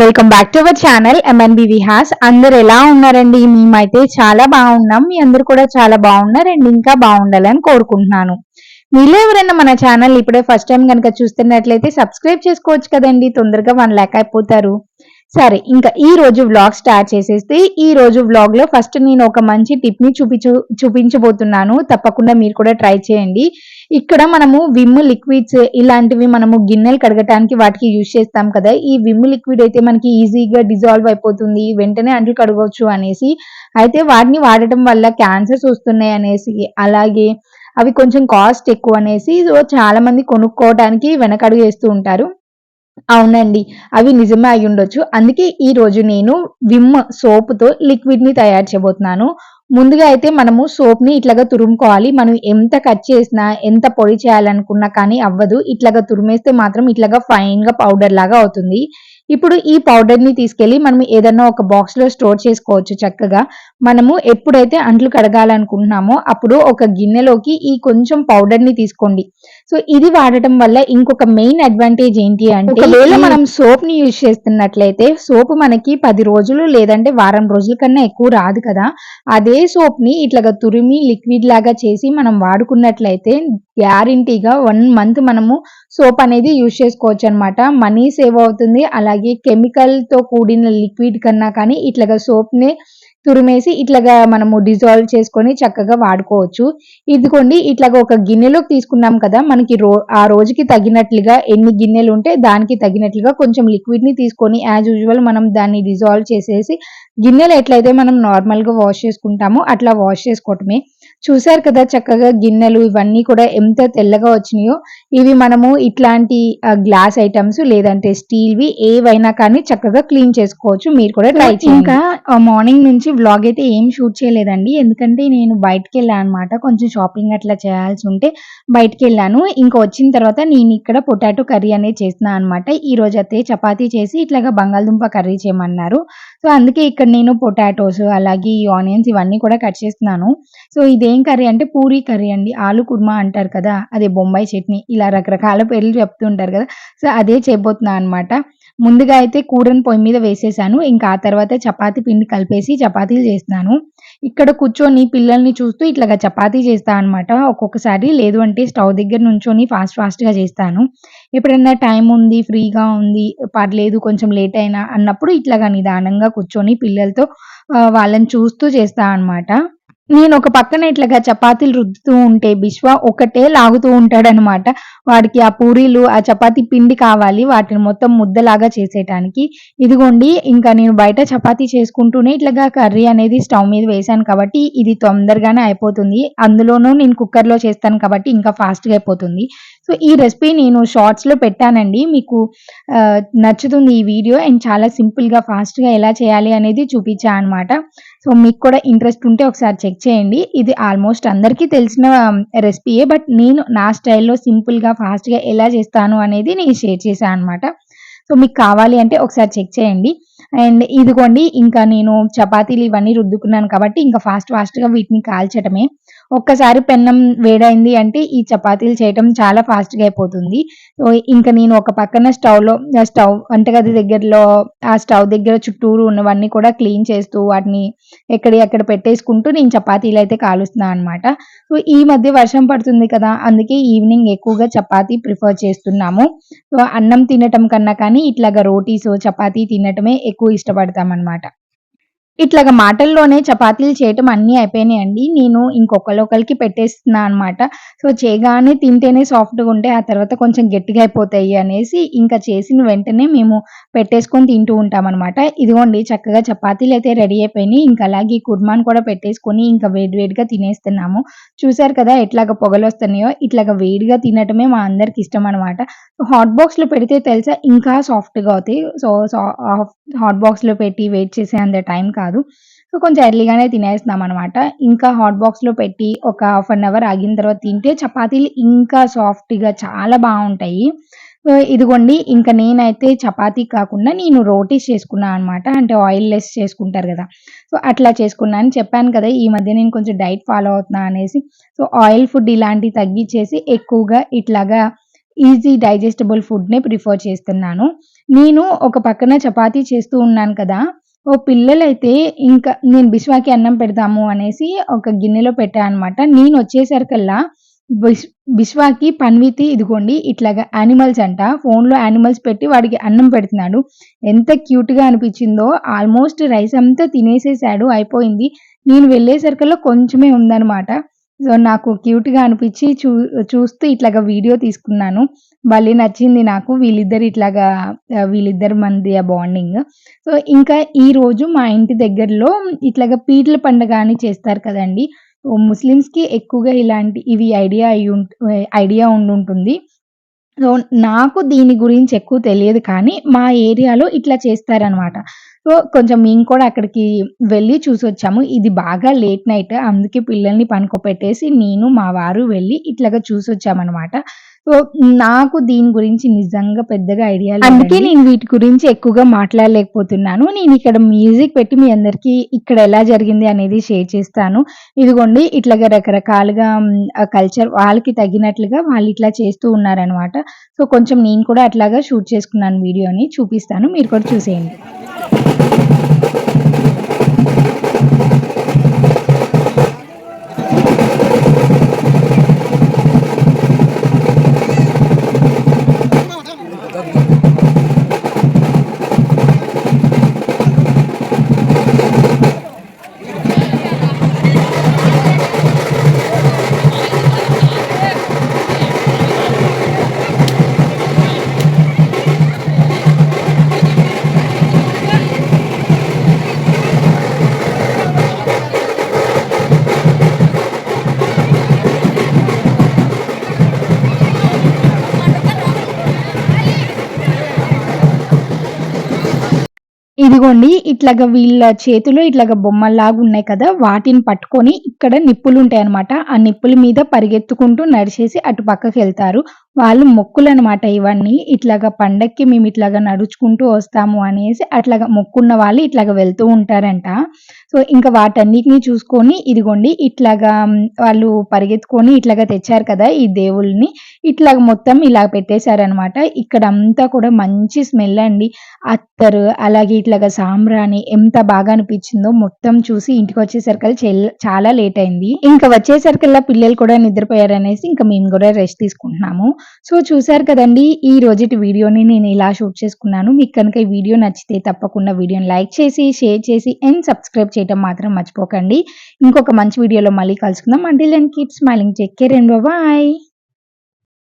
Welcome back to our channel MNB Vihas అందరు ఎలా ఉన్నారండి? మేమైతే చాలా బాగున్నాం. మీ అందరు కూడా చాలా బాగున్నారండి ఇంకా బాగుండాలని కోరుకుంటున్నాను. మీలో ఎవరైనా మన ఛానల్ ఇప్పుడే ఫస్ట్ టైం కనుక చూస్తున్నట్లయితే సబ్స్క్రైబ్ చేసుకోవచ్చు కదండి. తొందరగా వన్ ల్యాక్ అయిపోతారు. సరే ఇంకా ఈ రోజు వ్లాగ్ స్టార్ట్ చేసేస్తే ఈ రోజు వ్లాగ్లో ఫస్ట్ నేను ఒక మంచి టిప్ని చూపించు చూపించబోతున్నాను. తప్పకుండా మీరు కూడా ట్రై చేయండి. ఇక్కడ మనము విమ్ లిక్విడ్స్ ఇలాంటివి మనము గిన్నెలు కడగటానికి వాటికి యూజ్ చేస్తాం కదా. ఈ విమ్ లిక్విడ్ అయితే మనకి ఈజీగా డిజాల్వ్ అయిపోతుంది. వెంటనే అంట్లు కడగవచ్చు అనేసి. అయితే వాటిని వాడటం వల్ల క్యాన్సర్స్ వస్తున్నాయి అనేసి. అలాగే అవి కొంచెం కాస్ట్ ఎక్కువ అనేసి చాలా మంది కొనుక్కోవడానికి వెనకడుగు వేస్తూ ఉంటారు. అవునండి. అవి నిజమే అయి ఉండొచ్చు. అందుకే ఈ రోజు నేను విమ్ సోప్తో లిక్విడ్ని తయారు చేయబోతున్నాను. ముందుగా అయితే మనము సోప్ని ఇట్లాగా తురుముకోవాలి. మనం ఎంత కట్ చేసినా ఎంత పొడి చేయాలనుకున్నా కానీ అవ్వదు. ఇట్లాగా తురిమేస్తే మాత్రం ఇట్లాగా ఫైన్గా పౌడర్ లాగా అవుతుంది. ఇప్పుడు ఈ పౌడర్ని తీసుకెళ్ళి మనం ఏదన్నా ఒక బాక్స్లో స్టోర్ చేసుకోవచ్చు చక్కగా. మనము ఎప్పుడైతే అంట్లు కడగాలనుకుంటున్నామో అప్పుడు ఒక గిన్నెలోకి ఈ కొంచెం పౌడర్ని తీసుకోండి. సో ఇది వాడటం వల్ల ఇంకొక మెయిన్ అడ్వాంటేజ్ ఏంటి అంటే ఒకవేళ మనం సోప్ని యూజ్ చేస్తున్నట్లయితే సోప్ మనకి పది రోజులు లేదంటే వారం రోజుల కన్నా ఎక్కువ రాదు కదా. అదే సోప్ని ఇట్లాగా తురిమి లిక్విడ్ లాగా చేసి మనం వాడుకున్నట్లయితే గ్యారంటీగా వన్ మంత్ మనము సోప్ అనేది యూజ్ చేసుకోవచ్చు అనమాట మనీ సేవ్ అవుతుంది. అలాగే కెమికల్తో కూడిన లిక్విడ్ కన్నా కానీ ఇట్లాగా సోప్ని తురిమేసి ఇట్లాగా మనము డిజాల్వ్ చేసుకొని చక్కగా వాడుకోవచ్చు. ఇదిగోండి ఇట్లాగా ఒక గిన్నెలోకి తీసుకున్నాం కదా మనకి రో ఆ రోజుకి తగినట్లుగా ఎన్ని గిన్నెలు ఉంటే దానికి తగినట్లుగా కొంచెం లిక్విడ్ని తీసుకొని యాజ్ యూజువల్ మనం దాన్ని డిజాల్వ్ చేసేసి గిన్నెలు ఎట్లయితే మనం నార్మల్గా వాష్ చేసుకుంటామో అట్లా వాష్ చేసుకోవటమే. చూసారు కదా చక్కగా గిన్నెలు ఇవన్నీ కూడా ఎంత తెల్లగా వచ్చినాయో? ఇవి మనము ఇట్లాంటి గ్లాస్ ఐటమ్స్ లేదంటే స్టీల్వి ఏవైనా కానీ చక్కగా క్లీన్ చేసుకోవచ్చు. మీరు కూడా ట్రై చేయండి. ఇంకా మార్నింగ్ నుంచి వ్లాగ్ అయితే ఏం షూట్ చేయలేదండి. ఎందుకంటే నేను బయటకు వెళ్ళాను అనమాట కొంచెం షాపింగ్ అట్లా చేయాల్సి ఉంటే బయటకు వెళ్ళాను ఇంకా వచ్చిన తర్వాత నేను ఇక్కడ పొటాటో కర్రీ అనేది చేస్తున్నాను అనమాట ఈ రోజు అయితే చపాతీ చేసి ఇట్లాగా బంగాళదుంప కర్రీ చేయమన్నారు. సో అందుకే ఇక్కడ నేను పొటాటోస్ అలాగే ఈ ఆనియన్స్ ఇవన్నీ కూడా కట్ చేస్తున్నాను. సో ఇదేం ఏం కర్రీ అంటే పూరీ కర్రీ అండి. ఆలు కుర్మా అంటారు కదా అదే బొంబాయి చట్నీ ఇలా రకరకాల పేర్లు చెప్తుంటారు కదా. సో అదే చేయబోతున్నాను అనమాట ముందుగా అయితే కూరని పొయ్యి మీద వేసేసాను. ఇంకా ఆ తర్వాత చపాతీ పిండి కలిపేసి చపాతీలు చేస్తున్నాను. ఇక్కడ కూర్చొని పిల్లల్ని చూస్తూ ఇట్లాగా చపాతీ చేస్తా అనమాట ఒక్కొక్కసారి లేదు అంటే స్టవ్ దగ్గర నుంచొని ఫాస్ట్ ఫాస్ట్గా చేస్తాను. ఎప్పుడైనా టైం ఉంది ఫ్రీగా ఉంది పర్లేదు కొంచెం లేట్ అయినా అన్నప్పుడు ఇట్లాగా నిదానంగా కూర్చొని పిల్లలతో వాళ్ళని చూస్తూ చేస్తా అనమాట నేను ఒక పక్కన ఇట్లాగా చపాతీలు రుద్దుతూ ఉంటే బిశ్వ ఒకటే లాగుతూ ఉంటాడనమాట. వాడికి ఆ పూరీలు ఆ చపాతీ పిండి కావాలి. వాటిని మొత్తం ముద్దలాగా చేసేయటానికి. ఇదిగోండి ఇంకా నేను బయట చపాతీ చేసుకుంటూనే ఇట్లాగా కర్రీ అనేది స్టవ్ మీద వేసాను కాబట్టి ఇది తొందరగానే అయిపోతుంది. అందులోనూ నేను కుక్కర్లో చేస్తాను కాబట్టి ఇంకా ఫాస్ట్గా అయిపోతుంది. సో ఈ రెసిపీ నేను షార్ట్స్లో పెట్టానండి. మీకు నచ్చుతుంది ఈ వీడియో. అండ్ చాలా సింపుల్గా ఫాస్ట్గా ఎలా చేయాలి అనేది చూపించా అనమాట సో మీకు కూడా ఇంట్రెస్ట్ ఉంటే ఒకసారి చెక్ చేయండి. ఇది ఆల్మోస్ట్ అందరికీ తెలిసిన um, రెసిపీయే బట్ నేను నా స్టైల్లో సింపుల్గా ఫాస్ట్గా ఎలా చేస్తాను అనేది నేను షేర్ చేశాను అనమాట సో మీకు కావాలి అంటే ఒకసారి చెక్ చేయండి. అండ్ ఇదిగోండి ఇంకా నేను చపాతీలు ఇవన్నీ రుద్దుకున్నాను కాబట్టి ఇంకా ఫాస్ట్ ఫాస్ట్గా వీటిని కాల్చడమే ఒక్కసారి పెన్నం వేడైంది అంటే ఈ చపాతీలు చేయటం చాలా ఫాస్ట్గా అయిపోతుంది. సో ఇంకా నేను ఒక పక్కన స్టవ్లో స్టవ్ వంటగది దగ్గరలో ఆ స్టవ్ దగ్గర చుట్టూరు ఉన్నవన్నీ కూడా క్లీన్ చేస్తూ వాటిని ఎక్కడి ఎక్కడ పెట్టేసుకుంటూ నేను చపాతీలు అయితే కాలుస్తున్నాను అనమాట సో ఈ మధ్య వర్షం పడుతుంది కదా అందుకే ఈవినింగ్ ఎక్కువగా చపాతీ ప్రిఫర్ చేస్తున్నాము. సో అన్నం తినటం కన్నా కానీ ఇట్లాగా రోటీస్ చపాతీ తినటమే ఎక్కువ ఇష్టపడతాం ఇట్లాగా మాటల్లోనే చపాతీలు చేయటం అన్నీ అయిపోయినాయండి నేను ఇంకొకరికి పెట్టేస్తున్నా అనమాట సో చేయగానే తింటేనే సాఫ్ట్గా ఉంటే ఆ తర్వాత కొంచెం గట్టిగా అయిపోతాయి అనేసి ఇంకా చేసిన వెంటనే మేము పెట్టేసుకొని తింటూ ఉంటాం అనమాట ఇదిగోండి చక్కగా చపాతీలు అయితే రెడీ అయిపోయినాయి. ఇంకా అలాగే కుర్మాన్ కూడా పెట్టేసుకొని ఇంకా వేడివేడిగా తినేస్తున్నాము. చూసారు కదా ఎట్లాగా పొగలు వస్తున్నాయో? ఇట్లాగ వేడిగా తినటమే మా అందరికి ఇష్టం అనమాట హాట్ బాక్స్లో పెడితే తెలుసా? ఇంకా సాఫ్ట్గా అవుతాయి. సో హాట్ బాక్స్లో పెట్టి వెయిట్ చేసే అంత టైం కాదు. సో కొంచెం ఎర్లీగానే తినేస్తున్నాం అనమాట ఇంకా హాట్ బాక్స్లో పెట్టి ఒక హాఫ్ అన్ అవర్ ఆగిన తర్వాత తింటే చపాతీలు ఇంకా సాఫ్ట్గా చాలా బాగుంటాయి. ఇదిగోండి ఇంకా నేనైతే చపాతీ కాకుండా నేను రోటీస్ చేసుకున్నాను అనమాట అంటే ఆయిల్ లెస్ చేసుకుంటారు కదా. సో అట్లా చేసుకున్నాను చెప్పాను కదా ఈ మధ్య నేను కొంచెం డైట్ ఫాలో అవుతున్నా అనేసి. సో ఆయిల్ ఫుడ్ ఇలాంటివి తగ్గించేసి ఎక్కువగా ఇట్లాగా ఈజీ డైజెస్టబుల్ ఫుడ్‌నే ప్రిఫర్ చేస్తున్నాను. నేను ఒక పక్కన చపాతీ చేస్తూ ఉన్నాను కదా! ఓ పిల్లలైతే ఇంకా నేను బిస్వాకి అన్నం పెడతాము అనేసి ఒక గిన్నెలో పెట్టా అనమాట. నేనొచ్చేసరికల్లా బిస్ బిస్వాకి పన్వితి ఇదిగోండి ఇట్లాగా యానిమల్స్ అంట. ఫోన్‌లో యానిమల్స్ పెట్టి వాడికి అన్నం పెడుతున్నాడు. ఎంత క్యూట్‌గా అనిపించిందో ఆల్మోస్ట్ రైస్ అంతా తినేసేసాడు అయిపోయింది. నేను వెళ్ళేసరికల్లా కొంచెమే ఉందనమాట. సో, నాకు క్యూట్‌గా అనిపించి చూ చూస్తూ ఇట్లాగా వీడియో తీసుకున్నాను. భలే నచ్చింది నాకు. వీళ్ళిద్దరు ఇట్లాగా వీళ్ళిద్దరు మంది ఆ బాండింగ్. సో, ఇంకా ఈరోజు మా ఇంటి దగ్గరలో ఇట్లాగా పీట్ల పండుగ అని చేస్తారు కదండీ! ముస్లిమ్స్‌కి ఎక్కువగా ఇలాంటి ఇవి ఐడియా అయి ఐడియా ఉండుంటుంది. సో, నాకు దీని గురించి ఎక్కువ తెలియదు కానీ మా ఏరియాలో ఇట్లా చేస్తారనమాట. సో, కొంచెం మేము కూడా అక్కడికి వెళ్ళి చూసి వచ్చాము ఇది బాగా లేట్ నైట్ అందుకే పిల్లల్ని పనుకోపెట్టేసి నేను, మా వారు వెళ్ళి ఇట్లాగా చూసొచ్చామనమాట. సో, నాకు దీని గురించి నిజంగా పెద్దగా ఐడియా అందుకే నేను వీటి గురించి ఎక్కువగా మాట్లాడలేకపోతున్నాను. నేను ఇక్కడ మ్యూజిక్ పెట్టి మీ అందరికీ ఇక్కడ ఎలా జరిగింది అనేది షేర్ చేస్తాను. ఇదిగోండి ఇట్లాగా రకరకాలుగా కల్చర్ వాళ్ళకి తగినట్లుగా వాళ్ళు ఇట్లా చేస్తూ ఉన్నారనమాట. సో, కొంచెం నేను కూడా అట్లాగా షూట్ చేసుకున్నాను వీడియోని చూపిస్తాను. మీరు కూడా చూసేయండి. Thank you. ఇదిగోండి ఇట్లాగా వీళ్ళ చేతిలో బొమ్మలాగా ఉన్నాయి కదా! వాటిని పట్టుకొని ఇక్కడ నిప్పులు ఉంటాయి అనమాట ఆ నిప్పుల మీద పరిగెత్తుకుంటూ నడిచేసి అటు పక్కకి వెళ్తారు వాళ్ళు మొక్కులు అనమాట ఇవన్నీ. ఇట్లాగా పండక్కి మేము ఇట్లాగ నడుచుకుంటూ వస్తాము అనేసి అట్లాగా మొక్కున్న వాళ్ళు ఇట్లాగ వెళ్తూ ఉంటారంట. సో, ఇంకా వాటన్నిటిని చూసుకొని ఇదిగోండి ఇట్లాగా వాళ్ళు పరిగెత్తుకొని ఇట్లాగ తెచ్చారు కదా! ఈ దేవుళ్ళని. ఇట్లాగ మొత్తం ఇలా పెట్టేశారనమాట. ఇక్కడంతా కూడా మంచి స్మెల్ అండి. అత్తరు అలాగే ఇట్లా ఇట్లాగా సాంబ్రాణి ఎంత బాగా అనిపించిందో మొత్తం చూసి ఇంటికి వచ్చేసరికి చాలా లేట్ అయింది. ఇంకా వచ్చేసరికల్లా పిల్లలు కూడా నిద్రపోయారనేసి ఇంకా మేము కూడా రెస్ట్ తీసుకుంటున్నాము. సో, చూసారు కదండీ! ఈ రోజుటి వీడియోని నేను ఇలా షూట్ చేసుకున్నాను. మీకు కనుక ఈ వీడియో నచ్చితే తప్పకుండా వీడియోని లైక్ చేసి, షేర్ చేసి అండ్ సబ్స్క్రైబ్ చేయడం మాత్రం మర్చిపోకండి. ఇంకొక మంచి వీడియోలో మళ్ళీ కలుసుకుందాం. Until then keep smiling. Take care and bye.